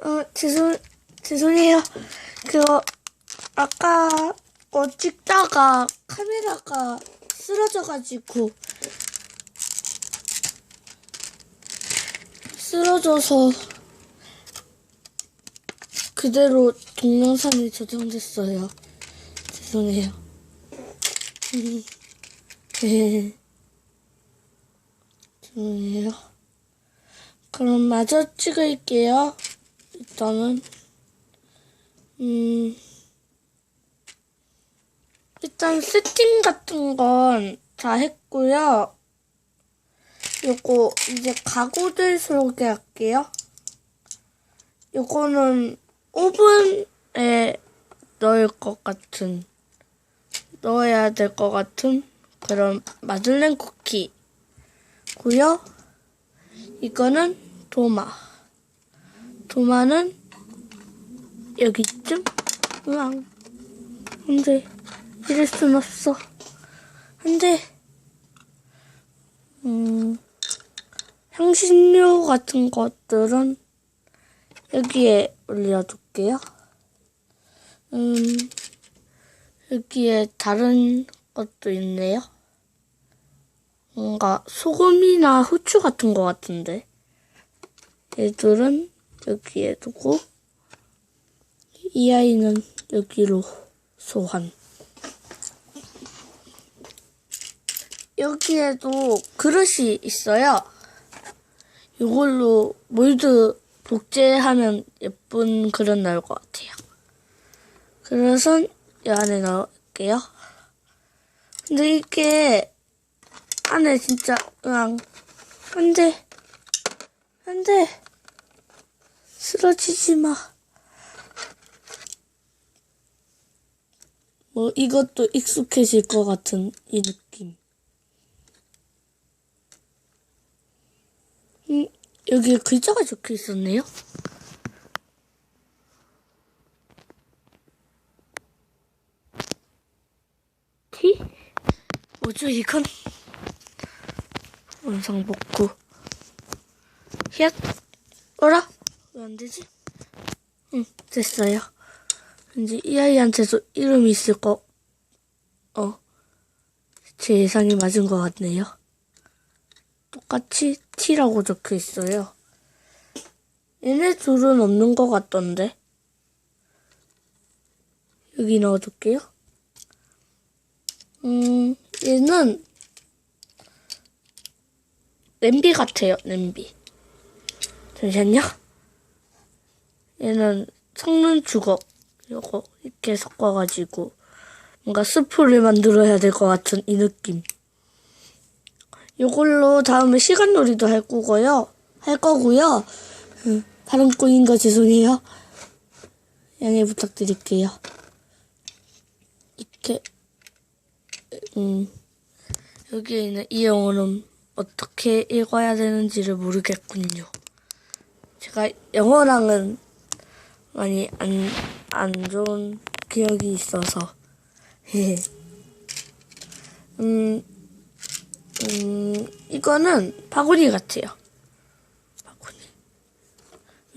어, 죄송, 죄송해요. 그거, 아까, 어, 찍다가 카메라가 쓰러져가지고, 쓰러져서, 그대로 동영상이 저장됐어요. 죄송해요. 네. 죄송해요. 그럼 마저 찍을게요. 일단은 음 일단 세팅 같은 건 다 했고요. 요거 이제 가구들 소개할게요. 요거는 오븐에 넣을 것 같은 넣어야 될 것 같은 그런 마들렌 쿠키고요. 이거는 도마. 도마는 여기쯤? 으앙. 안 돼. 이럴 순 없어. 안 돼. 음, 향신료 같은 것들은 여기에 올려둘게요. 음, 여기에 다른 것도 있네요. 뭔가 소금이나 후추 같은 것 같은데. 얘들은 여기에 두고 이 아이는 여기로 소환. 여기에도 그릇이 있어요. 이걸로 몰드 복제하면 예쁜 그릇 나올 것 같아요. 그릇은 이 안에 넣을게요. 근데 이게 안에 진짜 으앙 안돼 안돼 쓰러지지 마. 뭐 이것도 익숙해질 것 같은 이 느낌. 음 여기 글자가 적혀 있었네요. T? 뭐죠 이건? 원상 복구. 헷. 어라? 왜 안 되지? 응, 됐어요. 왠지 이 아이한테도 이름이 있을 거, 어, 제 예상이 맞은 것 같네요. 똑같이 T라고 적혀 있어요. 얘네 둘은 없는 것 같던데. 여기 넣어둘게요. 음, 얘는 냄비 같아요, 냄비. 잠시만요. 얘는 섞는 주걱 요거 이렇게 섞어가지고 뭔가 스프를 만들어야 될 것 같은 이 느낌. 요걸로 다음에 시간놀이도 할 거고요. 할 거고요. 음, 발음 꼬인 거 죄송해요. 양해 부탁드릴게요. 이렇게 음 여기에 있는 이 영어는 어떻게 읽어야 되는지를 모르겠군요. 제가 영어랑은 많이 안, 안 좋은 기억이 있어서. 음, 음, 이거는 바구니 같아요. 바구니.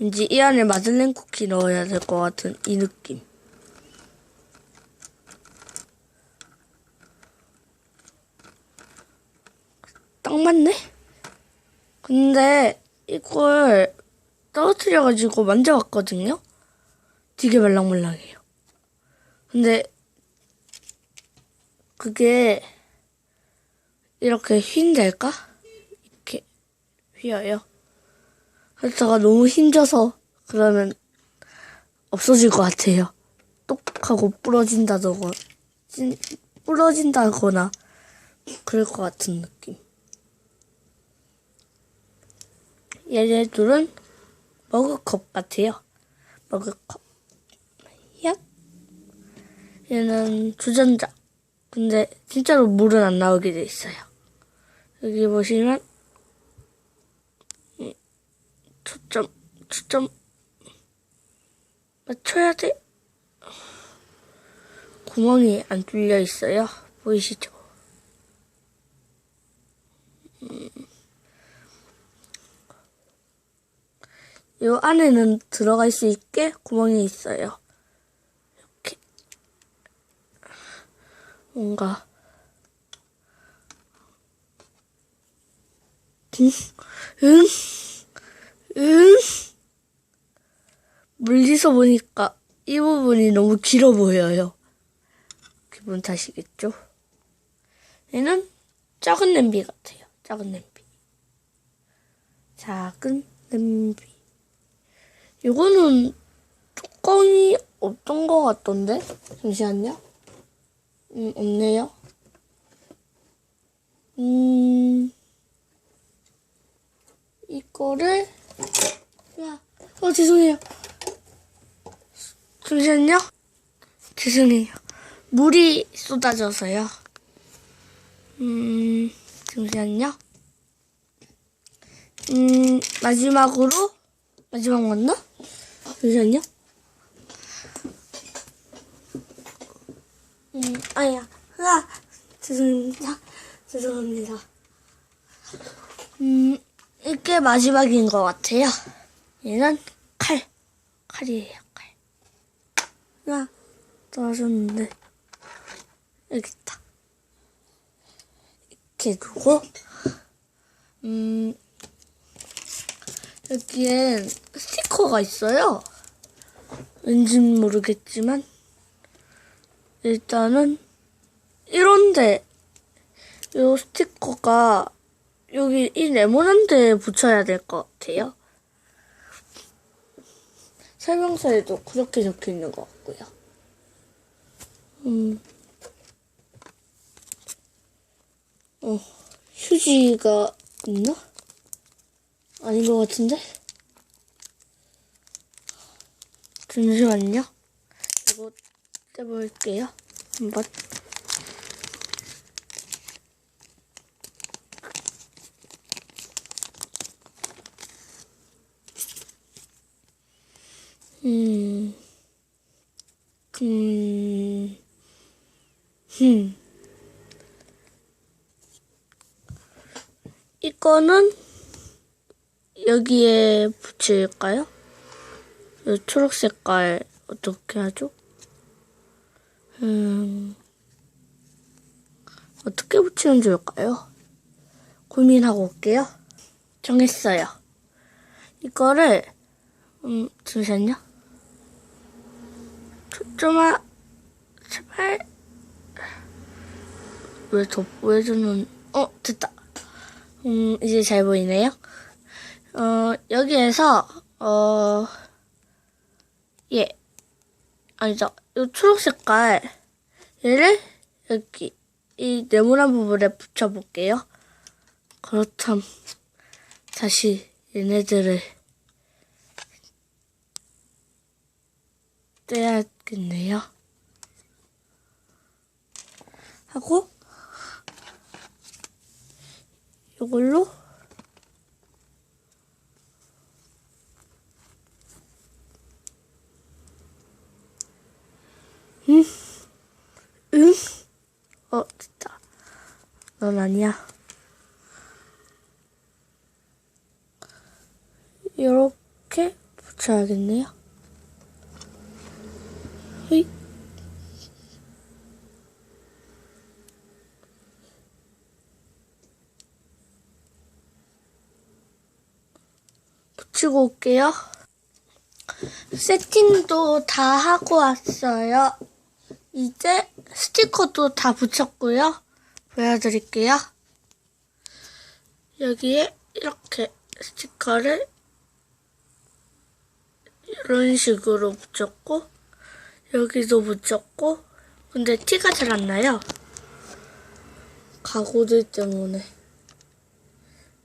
왠지 이 안에 마들렌 쿠키 넣어야 될 것 같은 이 느낌. 딱 맞네? 근데 이걸 떨어뜨려가지고 만져봤거든요? 되게 말랑말랑해요. 근데 그게 이렇게 휜달까? 이렇게 휘어요. 그렇다가 너무 힘줘서 그러면 없어질 것 같아요. 똑 하고 부러진다거나 그럴 것 같은 느낌. 얘네들은 머그컵 같아요. 머그컵. 야. 얘는 주전자. 근데 진짜로 물은 안 나오게 돼 있어요. 여기 보시면 이 초점 초점 맞춰야 돼. 구멍이 안 뚫려 있어요. 보이시죠? 요 안에는 들어갈 수 있게 구멍이 있어요. 이렇게. 뭔가. 멀리서 보니까 이 부분이 너무 길어 보여요. 기분 탓이겠죠? 얘는 작은 냄비 같아요. 작은 냄비. 작은 냄비. 이거는 뚜껑이 없던 것 같던데? 잠시만요. 음, 없네요. 음, 이거를, 야, 어, 죄송해요. 잠시만요. 죄송해요. 물이 쏟아져서요. 음, 잠시만요. 음, 마지막으로, 마지막 맞나? 잠시만요. 음, 아야, 아, 죄송합니다. 죄송합니다. 음, 이게 마지막인 것 같아요. 얘는 칼, 칼이에요, 칼. 야, 떨어졌는데. 여기 있다. 이렇게 두고, 음, 여기엔 스티커가 있어요. 왠진 모르겠지만, 일단은, 이런데, 요 스티커가 여기 이 네모난 데에 붙여야 될 것 같아요. 설명서에도 그렇게 적혀 있는 것 같고요. 음. 어, 휴지가 있나? 아닌 것 같은데? 잠시만요. 이거 떼볼게요. 한번. 음, 음, 흠. 이거는 여기에 붙일까요? 이 초록 색깔 어떻게 하죠? 음, 어떻게 붙이면 좋을까요? 고민하고 올게요. 정했어요. 이거를, 음, 잠시만요. 초점아, 제발. 왜 더, 왜 저는, 어, 됐다. 음, 이제 잘 보이네요. 어, 여기에서, 어, 예. 아니죠. 이 초록 색깔, 얘를 여기, 이 네모난 부분에 붙여볼게요. 그렇담, 다시 얘네들을 떼야겠네요. 하고, 이걸로 응? 응? 어, 됐다. 넌 아니야. 이렇게 붙여야겠네요. 휘. 붙이고 올게요. 세팅도 다 하고 왔어요. 이제 스티커도 다 붙였고요. 보여드릴게요. 여기에 이렇게 스티커를 이런 식으로 붙였고 여기도 붙였고 근데 티가 잘 안 나요. 가구들 때문에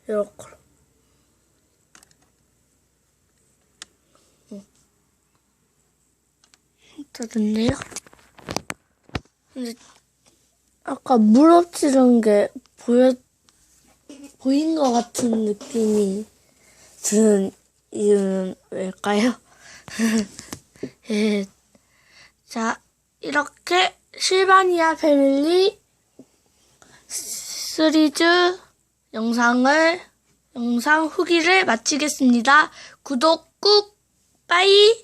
이렇게 다 됐네요. 근데 아까 물 엎치는 게 보여 보인 것 같은 느낌이 드는 이유는 왜일까요? 예. 자, 이렇게 실바니아 패밀리 시리즈 영상을 영상 후기를 마치겠습니다. 구독 꾹! 빠이!